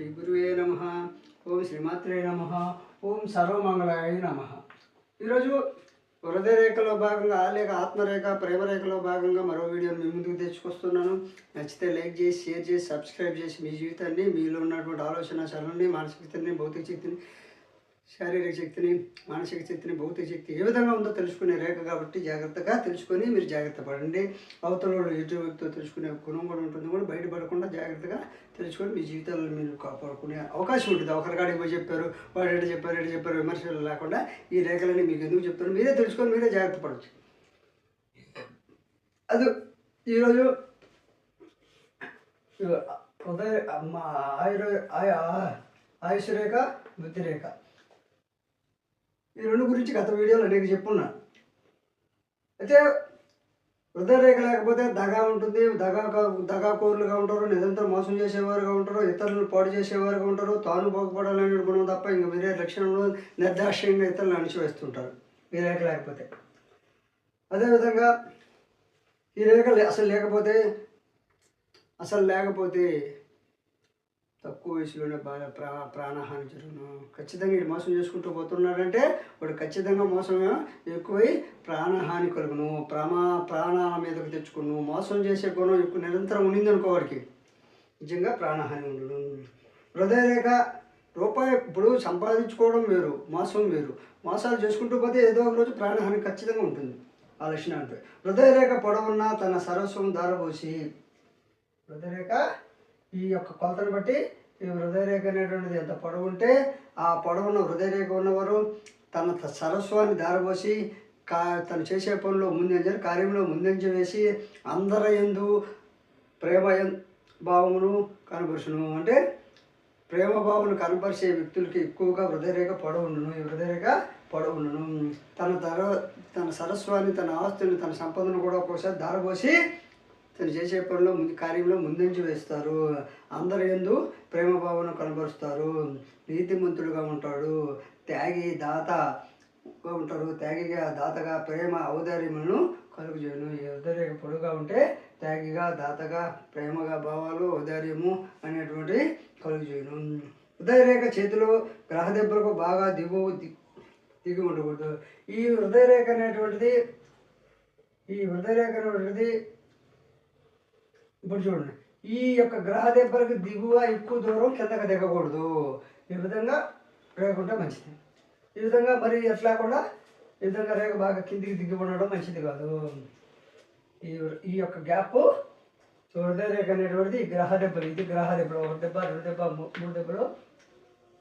శ్రీ గురువే నమ. ఓం శ్రీమాత్రే నమ. ఓం సర్వమంగళాయ నమ. ఈరోజు వరద రేఖలో భాగంగా లేక ఆత్మరేఖ ప్రేమరేఖలో భాగంగా మరో వీడియోని మీ ముందుకు తెచ్చుకొస్తున్నాను. నచ్చితే లైక్ చేసి షేర్ చేసి సబ్స్క్రైబ్ చేసి మీ జీవితాన్ని మీలో ఉన్నటువంటి ఆలోచన శరణి మానసిక భౌతిక శక్తిని శారీరక శక్తిని మానసిక శక్తిని భౌతిక శక్తి ఏ విధంగా ఉందో తెలుసుకునే రేఖ కాబట్టి జాగ్రత్తగా తెలుసుకొని మీరు జాగ్రత్త పడండి. అవతల ఎటు వ్యక్తితో తెలుసుకునే గుణం కూడా ఉంటుంది. కూడా బయటపడకుండా జాగ్రత్తగా తెలుసుకొని మీ జీవితాలను మీరు కాపాడుకునే అవకాశం ఉంటుంది. ఒకరికాడికి పోయి చెప్పారు వాడు ఎటు చెప్పారు ఎటు చెప్పారు విమర్శలు లేకుండా ఈ రేఖలని మీకు ఎందుకు చెప్తారు? మీరే తెలుసుకొని మీరే జాగ్రత్త పడవచ్చు అది ఈరోజు ఉదయ మా ఆయుర ఆయుష్ రేఖ బుద్ధి రేఖ. ఈ రెండు గురించి గత వీడియోలో అనేక చెప్పున్నా. అయితే హృదయరేఖ లేకపోతే దగా ఉంటుంది దగా దగాకోరులుగా ఉంటారు నిరంతరం మోసం చేసేవారుగా ఉంటారు ఇతరులను పాడు చేసేవారుగా ఉంటారు తాను బాగుపడాలని గుణం తప్ప ఇంక వేరే లక్షణంలో నిర్దాక్ష్యంగా ఇతరులను అణిచివేస్తుంటారు ఈ రేఖ లేకపోతే. అదేవిధంగా ఈ రేఖ అసలు లేకపోతే అసలు లేకపోతే తక్కువ వయసులోనే బాగా ప్రా ప్రాణహాని జరుగును. ఖచ్చితంగా ఇటు మోసం చేసుకుంటూ పోతున్నాడంటే వాడు ఖచ్చితంగా మోసం ఎక్కువై ప్రాణహాని కలుగును. ప్రమా ప్రాణాల మీదకు తెచ్చుకును. మోసం చేసే గుణం ఎక్కువ నిరంతరం ఉండింది వాడికి. నిజంగా ప్రాణహాని ఉండును హృదయ రేఖ రూపాయి ఇప్పుడు సంపాదించుకోవడం వేరు మోసం వేరు. మోసాలు చేసుకుంటూ పోతే ఏదో ఒక రోజు ప్రాణహాని ఖచ్చితంగా ఉంటుంది. ఆ లక్షణాలపై హృదయ రేఖ పొడవున్న తన సరస్వం దారపోసి హృదయరేఖ ఈ యొక్క కొలతను బట్టి ఈ హృదయరేఖ అనేటువంటిది ఎంత పొడవు ఉంటే ఆ పొడవున్న హృదయరేఖ ఉన్నవారు తన త- సరస్వాన్ని దారబోసి కా తను చేసే పనిలో ముందంజ కార్యంలో ముందంజ వేసి అందరి ఎందు ప్రేమ భావమును కనపరుచును అంటే ప్రేమ భావను కనపరిచే వ్యక్తులకి ఎక్కువగా హృదయరేఖ పొడవుండును ఈ హృదయరేఖ పొడవుండును తన ధర తన సరస్వాన్ని తన ఆస్తుని తన సంపదను కూడా ఒక్కోసారి దారబోసి తను చేసే పనిలో ముందు కార్యంలో ముందంజ వేస్తారు. అందరి ఎందు ప్రేమభావన కనబరుస్తారు. నీతిమంతుడుగా ఉంటాడు. త్యాగి దాతగా ఉంటారు త్యాగిగా దాతగా ప్రేమ ఔదార్యములను కలుగుజేయను. ఈ ఔదార్య పొడుగా ఉంటే త్యాగిగా దాతగా ప్రేమగా భావాలు ఔదార్యము అనేటువంటి కలుగుజేయను. హృదయరేఖ చేతిలో గ్రహ దెబ్బలకు బాగా దిగు దిగి ఉండకూడదు. ఈ హృదయరేఖ అనేటువంటిది ఈ హృదయరేఖ అనేటువంటిది ఇప్పుడు చూడండి. ఈ యొక్క గ్రహ దెబ్బలకు దిగువ ఎక్కువ దూరం కిందకి దిగకూడదు. ఈ విధంగా రేకుంటే మంచిది. ఈ విధంగా మరి ఎట్లాకుండా ఈ విధంగా రేఖ బాగా కిందికి దిగి ఉండడం మంచిది కాదు. ఈ ఈ యొక్క గ్యాప్ హృదయ రేఖ అనేటువంటిది ఈ గ్రహ దెబ్బలు. ఇది గ్రహ దెబ్బలు. ఒక దెబ్బ రెండు దెబ్బ మూడు దెబ్బలు.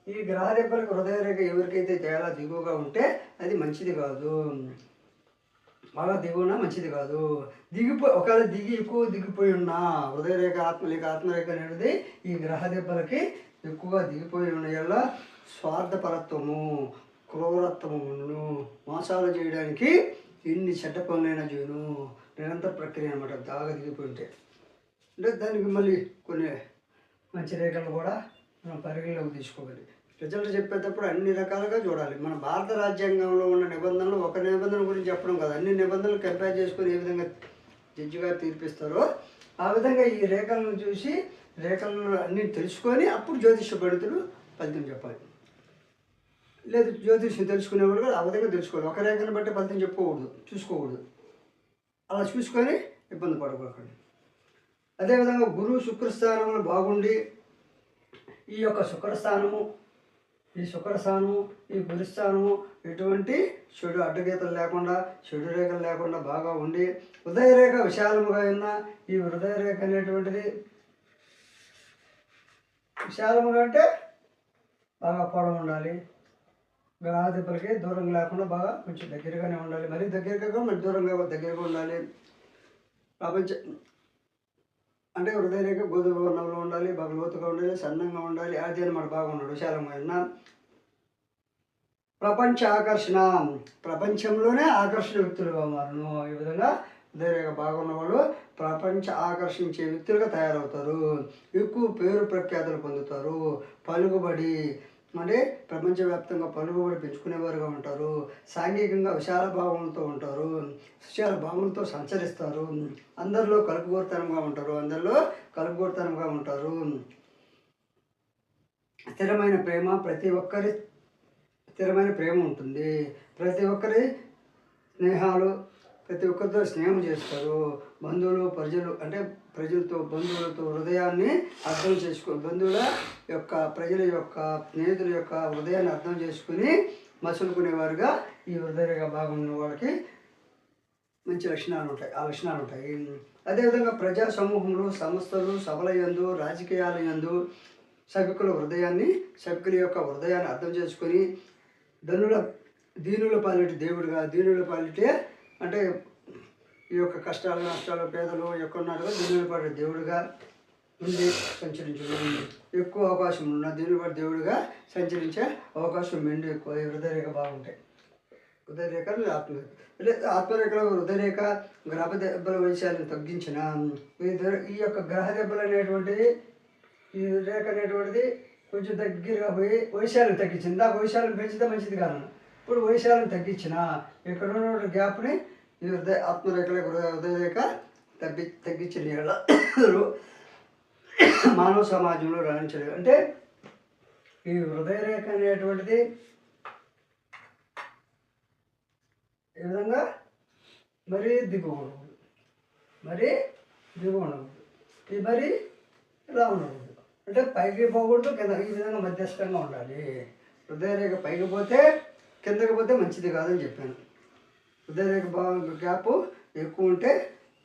ఈ గ్రహ దెబ్బలకు హృదయ రేఖ ఎవరికైతే చాలా దిగువగా ఉంటే అది మంచిది కాదు. బాగా దిగువన మంచిది కాదు. దిగిపోయి ఒకవేళ దిగి ఎక్కువ దిగిపోయి ఉన్నా హృదయరేఖ ఆత్మలేఖ ఆత్మరేఖ అనేది ఈ గ్రహ దెబ్బలకి ఎక్కువగా దిగిపోయి ఉన్న వల్ల స్వార్థపరత్వము క్రూరత్వమును మోసాలు చేయడానికి ఎన్ని చెడ్డ పనులైనా చేయను. నిరంతర ప్రక్రియ అనమాట బాగా దిగిపోయి ఉంటే. అంటే దానికి మళ్ళీ కొన్ని మంచి రేఖలు కూడా మనం పరిగణలోకి తీసుకోవాలి. రిజల్ట్ చెప్పేటప్పుడు అన్ని రకాలుగా చూడాలి. మన భారత రాజ్యాంగంలో ఉన్న నిబంధనలు ఒక నిబంధన గురించి చెప్పడం కాదు. అన్ని నిబంధనలు కంపేర్ చేసుకొని ఏ విధంగా జడ్జి గారు తీర్పిస్తారో ఆ విధంగా ఈ రేఖలను చూసి రేఖలను అన్ని తెలుసుకొని అప్పుడు జ్యోతిష పండితులు ఫలితం చెప్పాలి. లేదు జ్యోతిష్యం తెలుసుకునేవాడు కూడా ఆ విధంగా తెలుసుకోవాలి. ఒక రేఖను బట్టి ఫలితం చెప్పకూడదు చూసుకోకూడదు. అలా చూసుకొని ఇబ్బంది పడకూడదు అదేవిధంగా గురువు శుక్రస్థానంలో బాగుండి ఈ యొక్క శుక్రస్థానము ఈ శుక్రస్థానము ఈ గురుస్థానము ఎటువంటి చెడు అడ్డగీతలు లేకుండా చెడు రేఖలు లేకుండా బాగా ఉండి హృదయరేఖ విశాలముగా ఉన్న ఈ హృదయరేఖ అనేటువంటిది విశాలముగా అంటే బాగా పొడవు ఉండాలి. గ్రహాధిపతికి దూరం లేకుండా బాగా కొంచెం దగ్గరగానే ఉండాలి. మరీ దగ్గరగా మరి దూరంగా దగ్గరగా ఉండాలి. ప్రపంచ అంటే హృదయరేఖ గోధుమ వర్ణంలో ఉండాలి బాగా లోతుగా ఉండాలి సన్నంగా ఉండాలి అది అనమాట బాగున్నాడు విశాలంగా ప్రపంచ ఆకర్షణ. ప్రపంచంలోనే ఆకర్షణ వ్యక్తులుగా మారును ఈ విధంగా హృదయరేఖ బాగున్న వాళ్ళు ప్రపంచ ఆకర్షించే వ్యక్తులుగా తయారవుతారు. ఎక్కువ పేరు ప్రఖ్యాతులు పొందుతారు. పలుకుబడి అంటే ప్రపంచవ్యాప్తంగా పలుకుబడి పెంచుకునేవారుగా ఉంటారు. సాంఘికంగా విశాల భావనతో ఉంటారు. విశాల భావనతో సంచరిస్తారు. అందరిలో కలుపుగోరుతనంగా ఉంటారు. అందరిలో కలుపుగోరుతనంగా ఉంటారు. స్థిరమైన ప్రేమ ప్రతి ఒక్కరి స్థిరమైన ప్రేమ ఉంటుంది. ప్రతి ఒక్కరి స్నేహాలు ప్రతి ఒక్కరితో స్నేహం చేస్తారు. బంధువులు ప్రజలు అంటే ప్రజలతో బంధువులతో హృదయాన్ని అర్థం చేసుకో బంధువుల యొక్క ప్రజల యొక్క స్నేహితుల యొక్క హృదయాన్ని అర్థం చేసుకుని మసులుకునేవారుగా ఈ హృదయగా బాగున్న వాళ్ళకి మంచి లక్షణాలు ఉంటాయి. ఆ లక్షణాలు ఉంటాయి. అదేవిధంగా ప్రజా సమూహంలో సంస్థలు సభల యందు రాజకీయాల యందు సభికుల హృదయాన్ని సభికుల యొక్క హృదయాన్ని అర్థం చేసుకొని ధనుల దీనుల పాలిటి దేవుడుగా దీనుల పాలిటే అంటే ఈ యొక్క కష్టాలు నష్టాలు పేదలు ఎక్కడున్నారు దీనుల దేవుడుగా ఉండి సంచరించడం ఎక్కువ అవకాశం ఉన్న దీనిపడి దేవుడుగా సంచరించే అవకాశం మెండు ఎక్కువ. హృదయరేఖ బాగుంటాయి. హృదయరేఖలు ఆత్మరేఖ అంటే ఆత్మరేఖలో హృదయరేఖ గ్రహ దెబ్బల వైశాల్యం తగ్గించిన ఈ ఈ యొక్క గ్రహ దెబ్బలు అనేటువంటిది ఈ రేఖ అనేటువంటిది కొంచెం దగ్గరగా పోయి వైశాల్యం తగ్గించింది. ఆ వైశాల్యం పెంచితే మంచిది కాదు. ఇప్పుడు వైశాల్యం తగ్గించిన ఇక్కడ ఉన్న గ్యాప్ని ఈ హృదయ ఆత్మరేఖల హృదయరేఖ తగ్గి తగ్గించిన మానవ సమాజంలో రాణించలేదు అంటే ఈ హృదయరేఖ అనేటువంటిది ఈ విధంగా? మరీ దిగువ ఉండకూడదు మరీ దిగువ ఉండకూడదు ఇది మరీ ఇలా ఉండకూడదు అంటే పైకి పోకూడదు కింద ఈ విధంగా మధ్యస్థంగా ఉండాలి. హృదయరేఖ పైకి పోతే కిందకి పోతే మంచిది కాదని చెప్పాను. హృదయరేఖ బాగా గ్యాప్ ఎక్కువ ఉంటే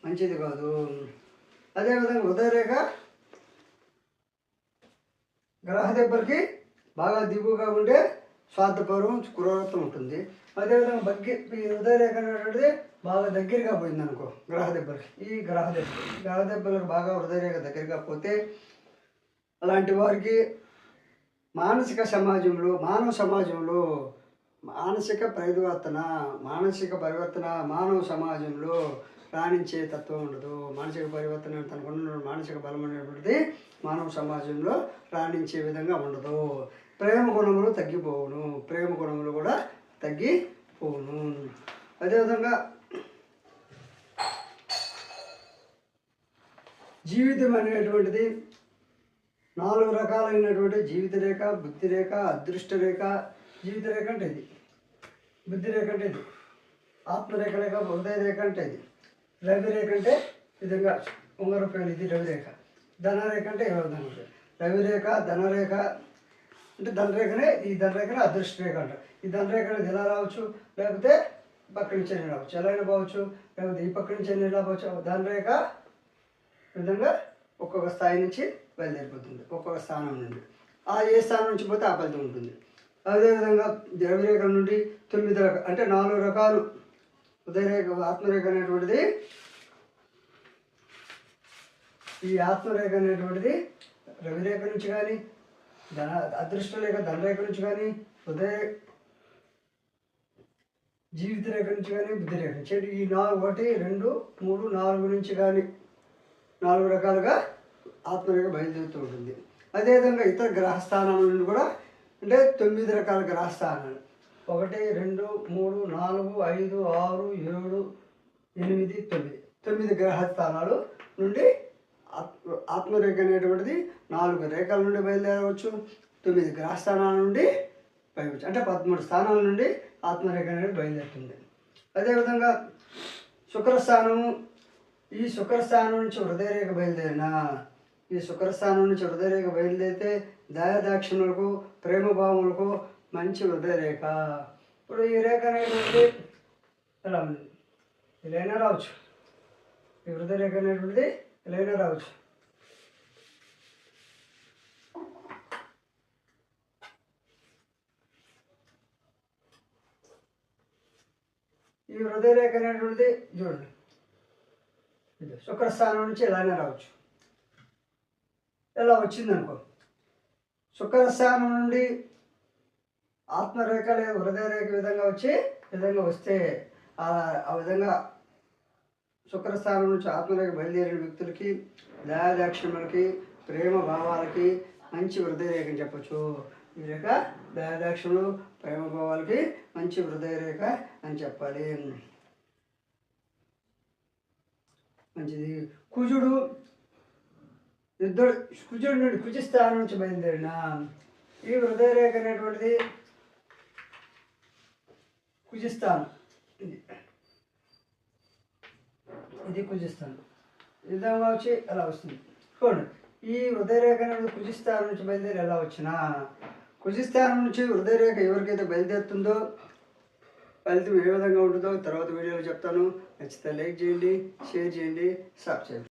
మంచిది కాదు. అదేవిధంగా హృదయరేఖ గ్రహ దెబ్బలకి బాగా దిగువగా ఉండే స్వార్థపరం క్రూరత్వం ఉంటుంది. అదేవిధంగా బగ్గి ఈ హృదయరేఖ అనేటువంటిది బాగా దగ్గరగా పోయింది అనుకో గ్రహ దెబ్బలకి ఈ గ్రహ దెబ్బ గ్రహ దెబ్బలకు బాగా హృదయరేఖ దగ్గరగా పోతే అలాంటి వారికి మానసిక సమాజంలో మానవ సమాజంలో మానసిక పరివర్తన మానసిక పరివర్తన మానవ సమాజంలో రాణించే తత్వం ఉండదు. మానసిక పరివర్తన తనకున్న మానసిక బలం అనేటువంటిది మానవ సమాజంలో రాణించే విధంగా ఉండదు. ప్రేమ గుణములు తగ్గిపోవును. ప్రేమ గుణములు కూడా తగ్గిపోవును. అదేవిధంగా జీవితం అనేటువంటిది నాలుగు రకాలైనటువంటి జీవిత రేఖ బుద్ధి రేఖ అదృష్ట రేఖ జీవిత రేఖ అంటే ఇది. బుద్ధి రేఖ అంటే ఇది. ఆత్మరేఖ రేఖ హృదయ రేఖ అంటే ఇది. రవి రేఖ అంటే ఈ విధంగా ఉంగర ఇది రవిరేఖ ధనరేఖ అంటే ఏ రవిరేఖ రవి రేఖ ధనరేఖ అంటే ధనరేఖనే ఈ ధనరేఖనే అదృష్ట రేఖ అంట ఈ ధనరేఖ అనేది ఎలా రావచ్చు? లేకపోతే పక్క నుంచి అయినా రావచ్చు? ఎలా అయినా పోవచ్చు. లేకపోతే ఈ పక్క నుంచి అయినా రావచ్చు ధనరేఖ ఈ విధంగా ఒక్కొక్క స్థాయి నుంచి బయలుదేరిపోతుంది. ఒక్కొక్క స్థానం నుండి. ఆ ఏ స్థానం నుంచి పోతే ఆ ఫలితం ఉంటుంది. అదేవిధంగా ద్రవ్యరేఖల నుండి తొమ్మిది రకాలు అంటే నాలుగు రకాలు ఉదయరేఖ ఆత్మరేఖ అనేటువంటిది. ఈ ఆత్మరేఖ అనేటువంటిది రవిరేఖ నుంచి కానీ ధన అదృష్ట రేఖ ధనరేఖ నుంచి కానీ ఉదయ జీవిత రేఖ నుంచి కానీ బుద్ధిరేఖ నుంచి. అంటే ఈ నాలుగు ఒకటి రెండు మూడు నాలుగు నుంచి కానీ నాలుగు రకాలుగా ఆత్మరేఖ బయలుదేరుతూ ఉంటుంది. అదేవిధంగా ఇతర గ్రహస్థానాల నుండి కూడా అంటే తొమ్మిది రకాల గ్రహస్థానాలు ఒకటి రెండు మూడు నాలుగు ఐదు ఆరు ఏడు ఎనిమిది తొమ్మిది. తొమ్మిది గ్రహస్థానాలు నుండి ఆత్ ఆత్మరేఖ అనేటువంటిది నాలుగు రేఖల నుండి బయలుదేరవచ్చు. తొమ్మిది గ్రహస్థానాల నుండి పైవచ్చు అంటే పదమూడు స్థానాల నుండి ఆత్మరేఖ అనేది బయలుదేరుతుంది. అదేవిధంగా శుక్రస్థానము ఈ శుక్రస్థానం నుంచి హృదయరేఖ బయలుదేరిన ఈ శుక్రస్థానం నుంచి హృదయరేఖ బయలుదేరితే దయాదాక్షిణులకు ప్రేమభావములకు మంచి హృదయరేఖ. ఇప్పుడు ఈ రేఖ అనేటువంటిది ఎలా ఉంది? ఇలానే రావచ్చు. ఈ హృదయరేఖ అనేటువంటిది ఇలానే రావచ్చు. ఈ హృదయరేఖ అనేటువంటిది చూడండి. శుక్రస్థానం నుంచి ఇలానే రావచ్చు. ఇలా వచ్చిందనుకో. శుక్రస్థానం నుండి ఆత్మరేఖ లేదా హృదయరేఖ విధంగా వచ్చి ఈ విధంగా వస్తే ఆ విధంగా శుక్రస్థానం నుంచి ఆత్మరేఖ బయలుదేరిన వ్యక్తులకి దయాదాక్షిణ్యులకి ప్రేమ భావాలకి మంచి హృదయరేఖ అని చెప్పచ్చు. ఈ రేఖ దయాదాక్షిణులు ప్రేమ భావాలకి మంచి హృదయరేఖ అని చెప్పాలి. మంచిది. కుజుడు ఇద్దరు కుజుడు నుండి కుజ స్థానం నుంచి బయలుదేరిన? ఈ హృదయరేఖ అనేటువంటిది కుజిస్థానం ఇది. ఇది కుజిస్తాను ఈ విధంగా వచ్చి ఎలా వస్తుంది? చూడండి. ఈ హృదయరేఖ అనేది కుజిస్థానం నుంచి బయలుదేరి ఎలా వచ్చినా? కుజిస్థానం నుంచి హృదయరేఖ ఎవరికైతే బయలుదేరుతుందో ఫలితం ఏ విధంగా ఉంటుందో తర్వాత వీడియోలో చెప్తాను. నచ్చితే లైక్ చేయండి షేర్ చేయండి సబ్స్క్రైబ్ చేయండి.